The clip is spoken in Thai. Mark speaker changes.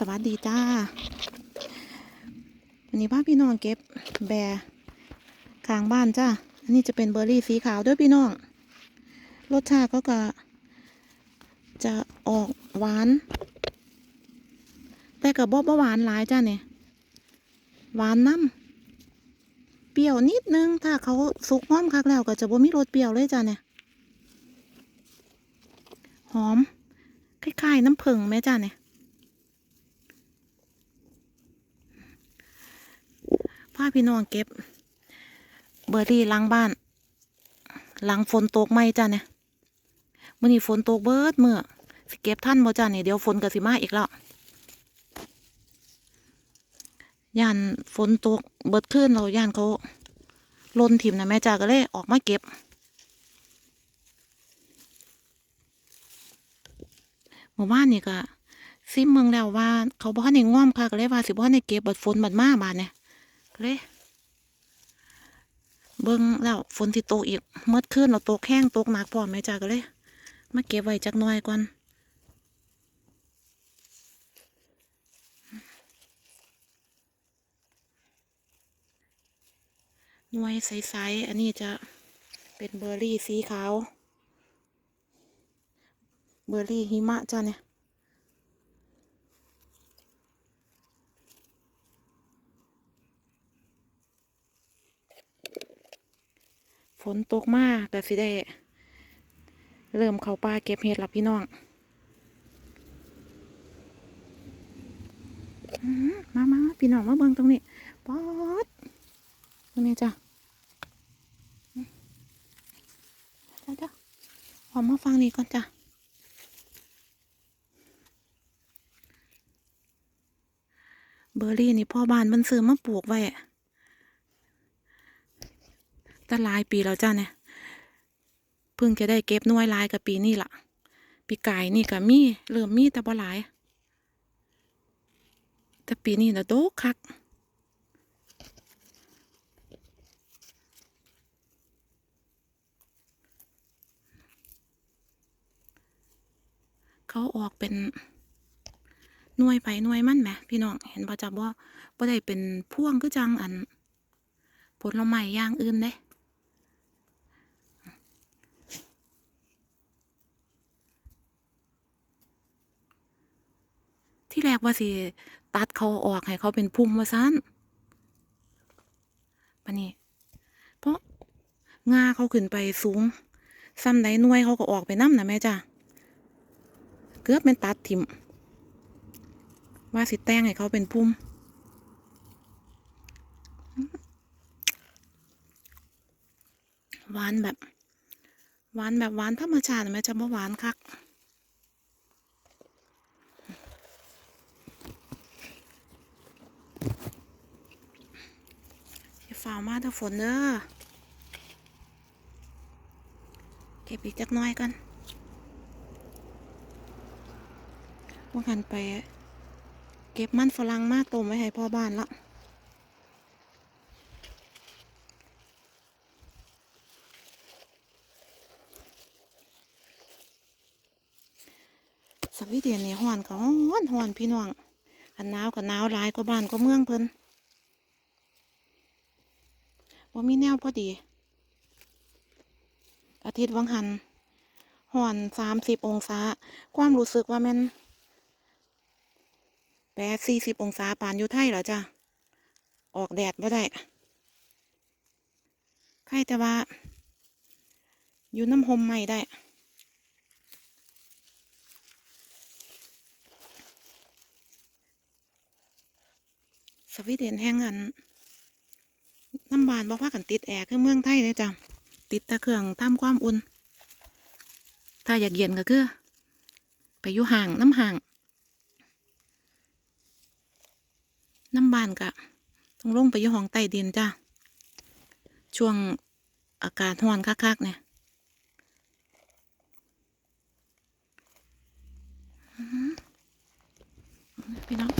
Speaker 1: สวัสดีจ้าวันนี้พาพี่น้องเก็บแบร์ข้างบ้านจ้าอันนี้จะเป็นเบอร์รี่สีขาวด้วยพี่น้อง รสชาติก็จะออกหวาน แต่กับบ่บ่หวานหลายจ้าเนี่ยหวานน้ำเปรี้ยวนิดนึง ถ้าเขาสุกง้อมคักแล้วก็จะบ่มีรสเปรี้ยวเลยจ้าเนี่ยหอมคล้ายๆน้ำผึ้งไหมจ้าเนี่ย พี่น้องเก็บ เบอร์รี่ล้างบ้าน หลังฝนตกไหมจ้าเนี่ยมื่อนี้ฝนตกเบิดเมื่อสิเก็บท่านบ่จ้าเนี่ยเดี๋ยวฝนก็สิมาอีกแล้วย่านฝนตกเบิดขึ้นเราย่านเขาลนถิ่มนะแม่จ้าก็เลยออกมาเก็บ หมู่บ้านนี่ก็ซิมเมืองแล้วว่า เขาบ่ทันได้ง่อมค่ะก็เลยว่าสิบ่ทันได้เก็บบัดฝนบัดมาบาดเนี่ย เลยเบิ่งแล้วฝนสิตกอีกเมื่อคืนเราตกแห้งตกหนักพร้อมแม่จ้าก็เลยมาเก็บไว้จักหน่อยก่อนหน่วยใสๆอันนี้จะเป็นเบอร์รี่สีขาว เบอร์รี่หิมะจ้าเนี่ย นตกมากแต่สิได้ เริ่มเข้าป่าเก็บเห็ดละพี่น้องมามาพี่น้องมาเบิ่งตรงนี้ป๊อดตรงนี้จ้ะเดี๋ยวเดี๋ยวขอมาฟังนี่ก่อนจ้ะเบอร์รี่นี่พ่อบ้านมันซื้อมาปลูกไว้ ตั้งหลายปีแล้วจ้าเนี่ยเพิ่งจะได้เก็บน่วยลายกับปีนี้ล่ะปีไกายนี่ก็มีเริ่มมีแต่บ่หลาย แต่ปีนี้นะโดกคักเขาออกเป็นหน่วยไปหน่วยมั่นแหมพี่น้องเห็นป่ะจ๊ะว่าบ่ได้เป็นพ่วงคือจังอันผลไม้ย่างอื่นเด้ ที่แรกว่าสิตัดเขาออกให้เขาเป็นพุ่มว่าสั้นปะนี่เพราะงาเขาขึ้นไปสูงซ้ำใดหน่วยเขาก็ออกไปน้ำนะแม่จ้ะเกือบเป็นตัดทิมว่าสิแต่งให้เขาเป็นพุ่มหวานแบบหวานแบบหวานธรรมชาติแม่จะบ่หวานคัก อย่า ฝ่าวมาถ้าฝนเด้อเก็บอีกจักน้อยกันว่ากันไป เก็บมันฝรั่งมาต้มไว้ให้พ่อบ้านละสวีเดนนี่ฮ้อนก็ฮ้อนฮ้อนพี่น้องอันหนาวก็หนาวหลายกว่าบ้านก็เมืองเพิ่น ว่ามีแนวพอดี อาทิตย์วังหันห่อนสามสิบองศา ความรู้สึกว่ามันแปดสี่สิบองศาปานอยู่ไทยเหรอจ้ะ ออกแดดไม่ได้ใครแต่ว่า อยู่น้ำหมไม่ได้สวีเดนแห่งอัน น้ำบานบอกว่ากันติดแอร์คือเมืองไทยเลยจ้ะติดตะเครื่องทำความอุ่น ถ้าอยากเย็นก็คือ ไปอยู่ห่างน้ำห่าง น้ำบานกะต้องลงไปอยู่ห้องใต้ดินจ้ะช่วงอากาศร้อนคักๆเนี่ยพี่น้อง